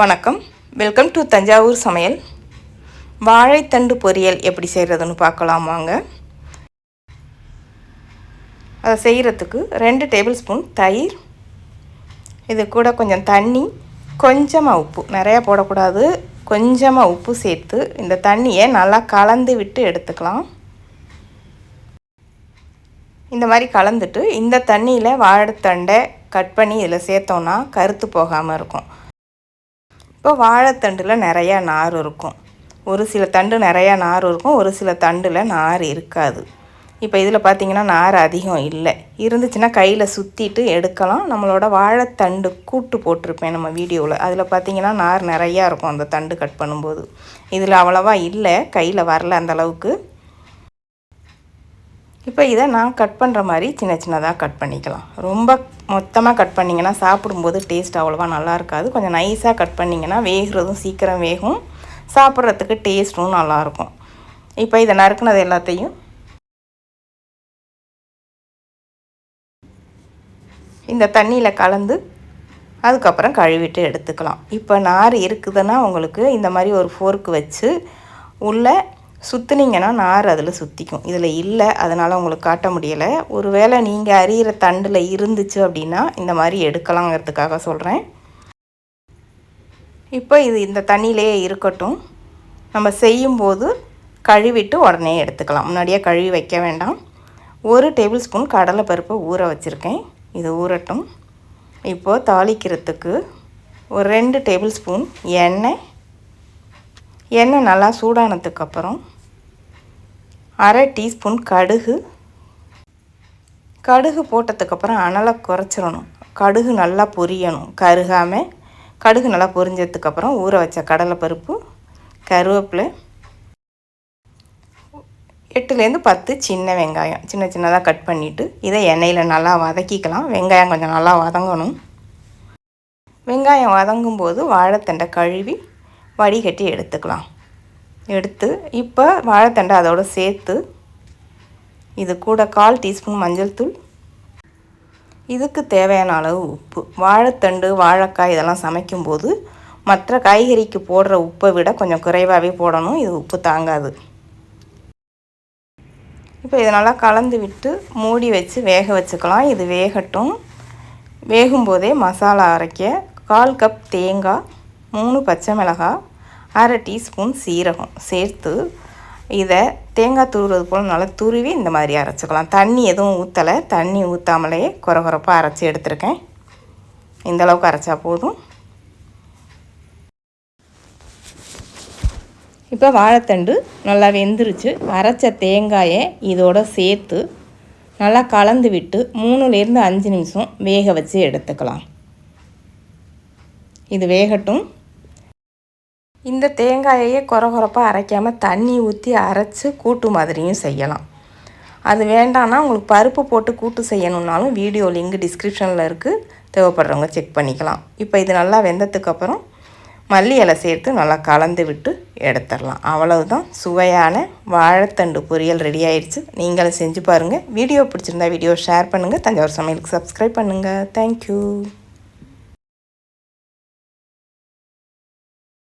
வணக்கம். Welcome to Thanjavur சமையல். வாழைத்தண்டு பொரியல் எப்படி செய்கிறதுன்னு பார்க்கலாம் வாங்க. அதை செய்கிறதுக்கு ரெண்டு டேபிள் ஸ்பூன் தயிர். இது கூட கொஞ்சம் தண்ணி கொஞ்சமாக உப்பு. நிறையா போடக்கூடாது. கொஞ்சமாக உப்பு சேர்த்து இந்த தண்ணியை நல்லா கலந்து விட்டு எடுத்துக்கலாம். இந்த மாதிரி கலந்துட்டு இந்த தண்ணியில் வாழைத்தண்டை கட் பண்ணி இதில் சேர்த்தோன்னா கருத்து போகாமல் இருக்கும். இப்போ வாழைத்தண்டில் நிறையா நார் இருக்கும். ஒரு சில தண்டு நிறையா நார் இருக்கும் ஒரு சில தண்டில் நார் இருக்காது. இப்போ இதில் பார்த்திங்கன்னா நார் அதிகம் இல்லை. இருந்துச்சுன்னா கையில் சுற்றிட்டு எடுக்கலாம். நம்மளோட வாழைத்தண்டு கூட்டு போட்டிருப்பேன் நம்ம வீடியோவில் அதில் பார்த்திங்கன்னா நார் நிறையா இருக்கும் அந்த தண்டு கட் பண்ணும்போது. இதில் அவ்வளோவா இல்லை. கையில் வரல அந்தளவுக்கு இப்போ இதை நான் கட் பண்ணுற மாதிரி சின்ன சின்னதாக கட் பண்ணிக்கலாம். ரொம்ப மொத்தமாக கட் பண்ணிங்கன்னா சாப்பிடும்போது டேஸ்ட் அவ்வளோவா நல்லா இருக்காது. கொஞ்சம் நைஸாக கட் பண்ணிங்கன்னா வேகிறதும் சீக்கிரம் வேகும். சாப்பிட்றதுக்கு டேஸ்ட்டும் நல்லாயிருக்கும் இப்போ இதை நறுக்குனது எல்லாத்தையும் இந்த தண்ணியில் கலந்து அதுக்கப்புறம் கழுவிட்டு எடுத்துக்கலாம். இப்போ நார் இருக்குதுன்னா உங்களுக்கு இந்த மாதிரி ஒரு ஃபோர்க்கு வச்சு உள்ளே சுற்றுனீங்கன்னா நார் அதில் சுற்றிக்கும் இதில் இல்லை அதனால் உங்களுக்கு காட்ட முடியலை. ஒரு வேளை நீங்கள் அறியிற தண்டில் இருந்துச்சு அப்படின்னா இந்த மாதிரி எடுக்கலாங்கிறதுக்காக சொல்கிறேன் இப்போ இது இந்த தண்ணியிலேயே இருக்கட்டும். நம்ம செய்யும்போது கழுவிட்டு உடனே எடுத்துக்கலாம். முன்னாடியே கழுவி வைக்க வேண்டாம். ஒரு டேபிள் ஸ்பூன் கடலைப்பருப்பை ஊற வச்சுருக்கேன். இது ஊறட்டும். இப்போது தாளிக்கிறதுக்கு ஒரு ரெண்டு டேபிள் ஸ்பூன் எண்ணெய் எண்ணெய் நல்லா சூடானதுக்கப்புறம் அரை டீஸ்பூன் கடுகு. கடுகு போட்டதுக்கப்புறம் அனலை குறைச்சிடணும். கடுகு நல்லா பொரியணும். கருகாமல் கடுகு நல்லா பொரிஞ்சதுக்கப்புறம் ஊற வச்ச கடலைப்பருப்பு கருவேப்பிலை. எட்டுலேருந்து பத்து சின்ன வெங்காயம். சின்ன சின்னதாக கட் பண்ணிவிட்டு இதை எண்ணெயில் நல்லா வதக்கிக்கலாம். வெங்காயம் கொஞ்சம் நல்லா வதங்கணும். வெங்காயம் வதங்கும்போது வாழைத்தண்டை கழுவி வடிகட்டி எடுத்துக்கலாம். எடுத்து இப்போ வாழைத்தண்டை அதோடு சேர்த்து இது கூட கால் டீஸ்பூன் மஞ்சள் தூள். இதுக்கு தேவையான அளவு உப்பு. வாழைத்தண்டு வாழைக்காய் இதெல்லாம் சமைக்கும்போது மற்ற காய்கறிக்கு போடுற உப்பை விட கொஞ்சம் குறைவாகவே போடணும். இது உப்பு தாங்காது. இப்போ இதை நல்லா கலந்து விட்டு மூடி வச்சு வேக வச்சுக்கலாம். இது வேகட்டும். வேகும்போதே மசாலா அரைக்க கால் கப் தேங்காய் மூணு பச்சை மிளகாய் அரை டீஸ்பூன் சீரகம் சேர்த்து இதை தேங்காய் துருவது போல் நல்லா துருவி இந்த மாதிரி அரைச்சிக்கலாம். தண்ணி எதுவும் ஊற்றலை தண்ணி ஊற்றாமலேயே குறகுறப்பாக அரைச்சி எடுத்துருக்கேன். இந்தளவுக்கு அரைச்சா போதும். இப்போ வாழைத்தண்டு நல்லா வெந்துருச்சு. அரைச்ச தேங்காயை இதோட சேர்த்து நல்லா கலந்து விட்டு மூணுலேருந்து அஞ்சு நிமிஷம் வேக வச்சு எடுத்துக்கலாம். இது வேகட்டும். இந்த தேங்காயையே குறகுறப்பாக அரைக்காமல் தண்ணி ஊற்றி அரைச்சி கூட்டு மாதிரியும் செய்யலாம். அது வேண்டாம்னா உங்களுக்கு பருப்பு போட்டு கூட்டு செய்யணுன்னாலும் வீடியோ லிங்க் டிஸ்கிரிப்ஷனில் இருக்குது தேவைப்படுறவங்க செக் பண்ணிக்கலாம். இப்போ இது நல்லா வெந்ததுக்கப்புறம் மல்லி இலை சேர்த்து நல்லா கலந்து விட்டு எடுத்துடலாம். அவ்வளவுதான். சுவையான வாழைத்தண்டு பொரியல் ரெடி ஆயிடுச்சு. நீங்களும் செஞ்சு பாருங்கள் வீடியோ பிடிச்சிருந்தா வீடியோ ஷேர் பண்ணுங்கள் தஞ்சாவூர் சமையலுக்கு சப்ஸ்கிரைப் பண்ணுங்கள் தேங்க்யூ